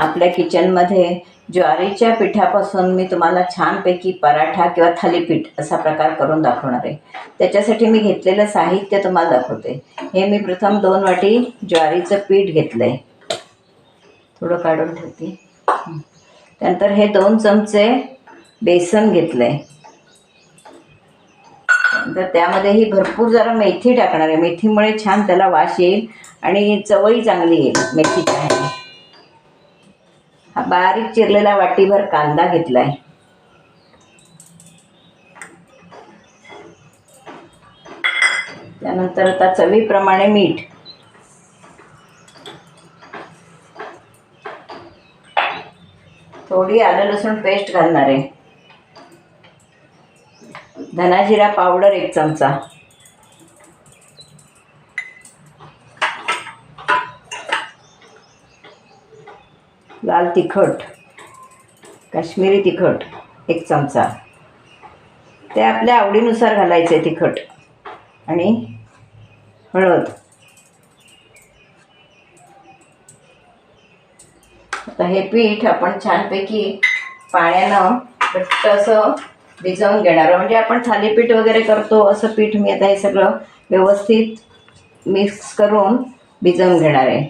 आपल्या किचनमध्ये ज्वारीच्या पिठापासून मी तुम्हाला छानपैकी पराठा किंवा थालीपीठ असा प्रकार करून दाखवणार आहे. त्याच्यासाठी मी घेतलेलं साहित्य तुम्हाला दाखवते. हे मी प्रथम दोन वाटी ज्वारीचं पीठ घेतलं आहे थोडं काढून ठेवते. त्यानंतर हे दोन चमचे बेसन घेतलं आहे तर त्यामध्येही भरपूर जरा मेथी टाकणार आहे. मेथीमुळे छान त्याला वास येईल आणि चवही चांगली येईल. मेथीच्या ह्याने. हा बारीक चिरलेला वाटीभर कांदा घेतलाय. त्यानंतर आता चवीप्रमाणे मीठ. थोडी आलं लसूण पेस्ट घालणार आहे. धनाजिरा पावडर एक चमचा. लाल तिखट काश्मीरी तिखट एक चमचा. ते आपल्या आवडीनुसार घालायचे तिखट आणि हळद. आता हे पीठ आपण छानपैकी पाण्यानं घट्ट असं भिजवून घेणार म्हणजे आपण थालीपीठ वगैरे करतो असं पीठ मी आता हे सगळं व्यवस्थित मिक्स करून भिजवून घेणार आहे.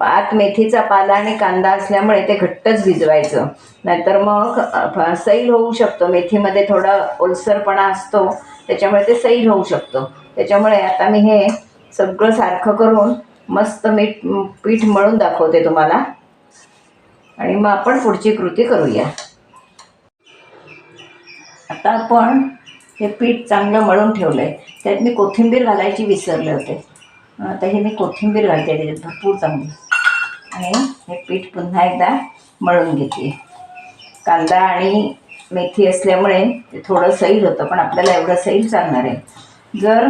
आत मेथीचा पाला आणि कांदा असल्यामुळे ते घट्टच भिजवायचं. नाहीतर मग सैल होऊ शकतो. मेथीमध्ये थोडा ओलसरपणा असतो. त्याच्यामुळे ते सैल होऊ शकतो. त्याच्यामुळे आता मी हे सगळं सारखं करून मस्त मीठ पीठ मळून दाखवते तुम्हाला. आणि मग आपण पुढची कृती करूया. आता आपण हे पीठ चांगलं मळून ठेवलं आहे त्यात मी कोथिंबीर घालायची विसरले होते. आता हे मी कोथिंबीर घालते. त्याच्यात भरपूर चांगली. आणि हे पीठ पुन्हा एकदा मळून घेते. कांदा आणि मेथी असल्यामुळे ते थोडं सैल होतं पण आपल्याला एवढं सैल चालणार आहे. जर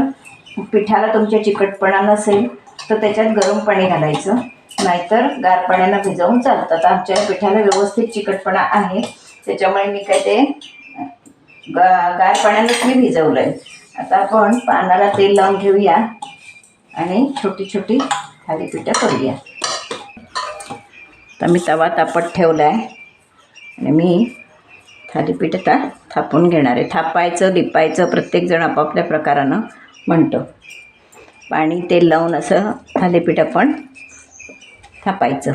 पिठाला तुमच्या चिकटपणा नसेल तर त्याच्यात गरम पाणी घालायचं. नाहीतर गार पाण्यानं भिजवून चालतं. तर आमच्या पिठाला व्यवस्थित चिकटपणा आहे. त्याच्यामुळे मी काय ते गा गार पाण्यानंच मी भिजवलं आहे आता आपण पानाला तेल लावून घेऊया आणि छोटी छोटी थालीपीठं करूया. तर मी तवा तापत ठेवला आहे आणि मी थालीपीठ आता थापून घेणार आहे. थापायचं लिपायचं प्रत्येकजण आपापल्या प्रकारानं म्हणतो. पाणी तेल लावून असं थालीपीठ आपण थापायचं.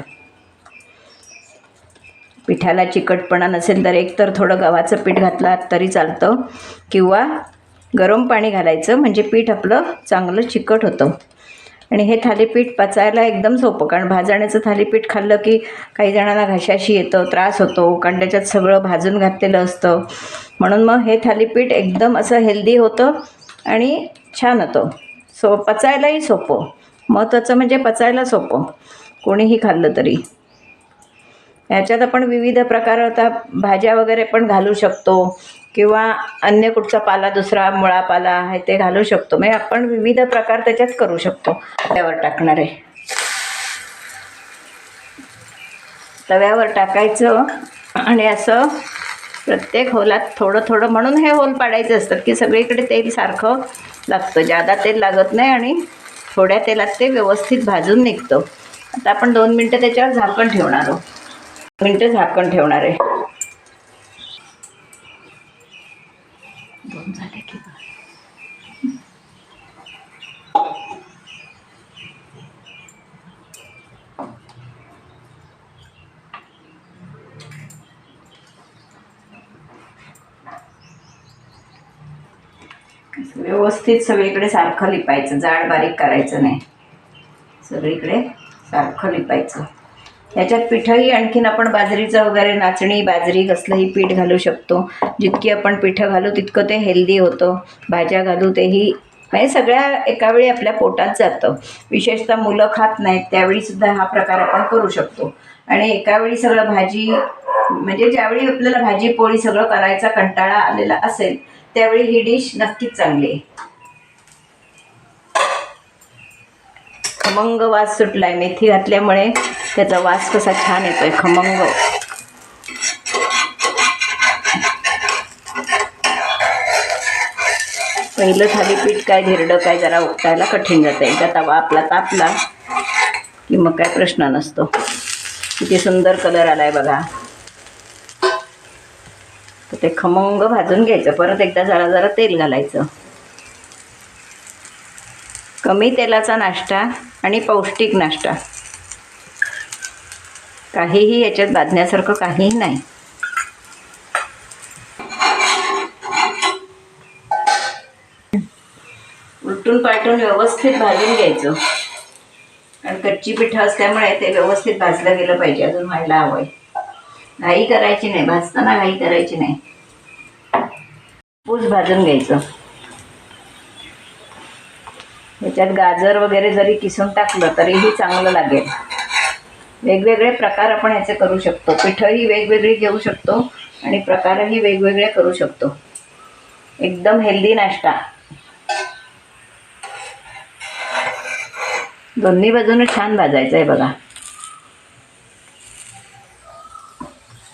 पिठाला चिकटपणा नसेल तर एक तर थोडं गव्हाचं पीठ घातलं तरी चालतं. किंवा गरम पाणी घालायचं म्हणजे पीठ आपलं चांगलं चिकट होतं. आणि हे थालीपीठ पचायला एकदम सोपं कारण भाजण्याचं थालीपीठ खाल्लं की काही जणांना घशाशी येतं त्रास होतो कारण त्याच्यात सगळं भाजून घातलेलं असतं. म्हणून मग हे थालीपीठ एकदम असं हेल्दी होतं आणि छान होतं. सो पचायलाही सोपं. महत्त्वाचं म्हणजे पचायला सोपं. कोणीही खाल्लं तरी. ह्याच्यात आपण विविध प्रकार आता भाज्या वगैरे पण घालू शकतो. किंवा अन्य कुठचा पाला दुसरा मुळा पाला आहे ते घालू शकतो. म्हणजे आपण विविध प्रकार त्याच्यात करू शकतो. त्यावर टाकणार. आहे तव्यावर टाकायचं आणि असं प्रत्येक होलात थोडं थोडं म्हणून हे होल पाडायचे असतात की सगळीकडे तेल सारखं लागतं. जादा तेल लागत नाही आणि थोड्या तेलात ते व्यवस्थित भाजून निघतं. आता आपण दोन मिनटं त्याच्यावर झाकण ठेवणार आहोत. मिनटं झाकण ठेवणार आहे. व्यवस्थित सगळीकडे सारखं लिपायचं जाड बारीक करायचं नाही. सगळीकडे सारखं लिपायचं. याच्यात पिठंही आणखीन आपण बाजरीचं वगैरे नाचणी बाजरी कसलंही पीठ घालू शकतो. जितकी आपण पिठं घालू तितकं ते हेल्दी होतं. भाज्या घालू तेही. म्हणजे सगळ्या एकावेळी आपल्या पोटात जातं. विशेषतः मुलं खात नाहीत त्यावेळीसुद्धा हा प्रकार आपण करू शकतो. आणि एकावेळी सगळं भाजी म्हणजे ज्यावेळी आपल्याला भाजी पोळी सगळं करायचा कंटाळा आलेला असेल त्यावेळी ही डिश नक्कीच चांगली आहे. खमंग वास सुटलाय मेथी घातल्यामुळे त्याचा वास कसा छान येतोय खमंग. पहिलं थालीपीठ काय धिरडं काय जरा उकटायला कठीण जातं. एकदा तवा आपला तापला की मग काय प्रश्न नसतो. किती सुंदर कलर आलाय बघा. तर ते खमंग भाजून घ्यायचं. परत एकदा जरा जरा तेल घालायचं. कमी तेलाचा नाश्ता आणि पौष्टिक नाश्ता. काहीही याच्यात बांधण्यासारखं काहीही नाही. उलटून पालटून व्यवस्थित भाजून घ्यायचं. आणि कच्ची पिठं असल्यामुळे ते व्यवस्थित भाजलं गेलं पाहिजे. अजून व्हायला हवं आहे घाई करायची नाही भाजताना घाई करायची नाही. पूस भाजून घ्यायचं. याच्यात गाजर वगैरे जरी किसून टाकलं तरीही चांगलं लागेल. वेगवेगळे प्रकार आपण याचे करू शकतो. पिठंही वेगवेगळी घेऊ शकतो आणि प्रकारही वेगवेगळे करू शकतो. एकदम हेल्दी नाश्ता. दोन्ही बाजूने छान भाजायचं आहे बघा.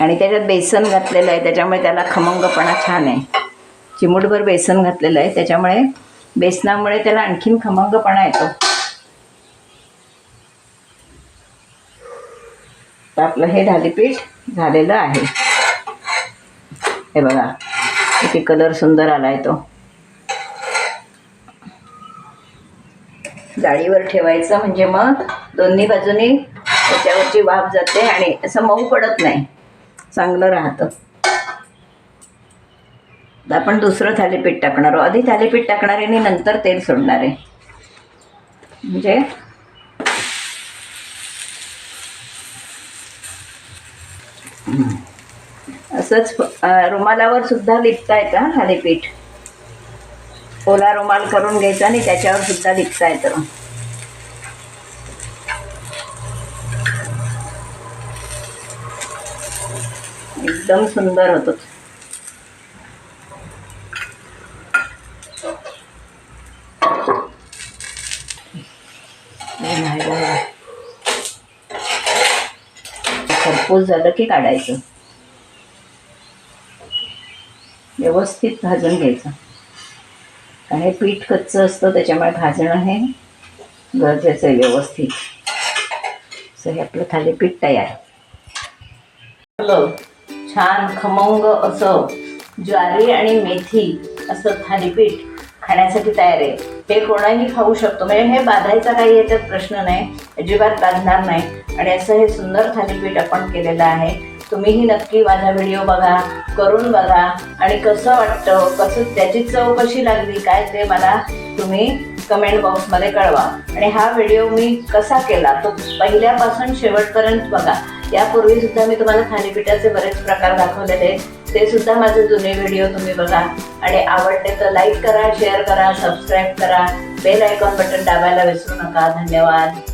आणि त्याच्यात बेसन घातलेलं आहे त्याच्यामुळे त्याला खमंगपणा छान आहे. चिमूटभर बेसन घातलेलं आहे त्याच्यामुळे बेसनामुळे त्याला आणखीन खमंगपणा येतो. आपलं हे ढालीपीठ झालेलं आहे. हे बघा किती कलर सुंदर आला आहे तो. जाळीवर ठेवायचं म्हणजे मग दोन्ही बाजूनी त्याच्यावरची वाफ जाते आणि असं मऊ पडत नाही. चांगलं राहतं. आपण दुसरं थालीपीठ टाकणार आहोत. आधी थालीपीठ टाकणार आहे आणि नंतर तेल सोडणार. आहे म्हणजे असंच रुमालावर सुद्धा लिपता येतं थालीपीठ? ओला रुमाल करून घ्यायचा आणि त्याच्यावर सुद्धा लिपता येतं एकदम सुंदर होतो हे. खरपूस झालं की काढायचं? व्यवस्थित भाजून घ्यायचं. कारण हे पीठ कच्चं असतं त्याच्यामुळे भाजणं हे गरजेचं आहे व्यवस्थित. असं हे आपलं थालीपीठ तयार. छान खमंग असं ज्वारी आणि मेथी असं थालीपीठ खाण्यासाठी तयार आहे. हे कोणाही खाऊ शकतो. म्हणजे हे बांधायचा काही याच्यात प्रश्न नाही. अजिबात बांधणार नाही. आणि असं हे सुंदर थालीपीठ आपण केलेलं आहे. तुम्हीही नक्की माझा व्हिडिओ बघा करून बघा. आणि कसं वाटतं कसं त्याची चव कशी लागली काय ते मला तुम्ही कमेंट बॉक्समध्ये कळवा. आणि हा व्हिडिओ मी कसा केला तो पहिल्यापासून शेवटपर्यंत बघा. यापूर्वी सुद्धा मी तुम्हाला थालीपीठाचे बरेच प्रकार दाखवलेले ते सुद्धा माझे जुने व्हिडिओ तुम्ही बघा. आणि आवडले तर लाईक करा शेअर करा सबस्क्राईब करा. बेल आयकॉन बटन दाबायला विसरू नका. धन्यवाद.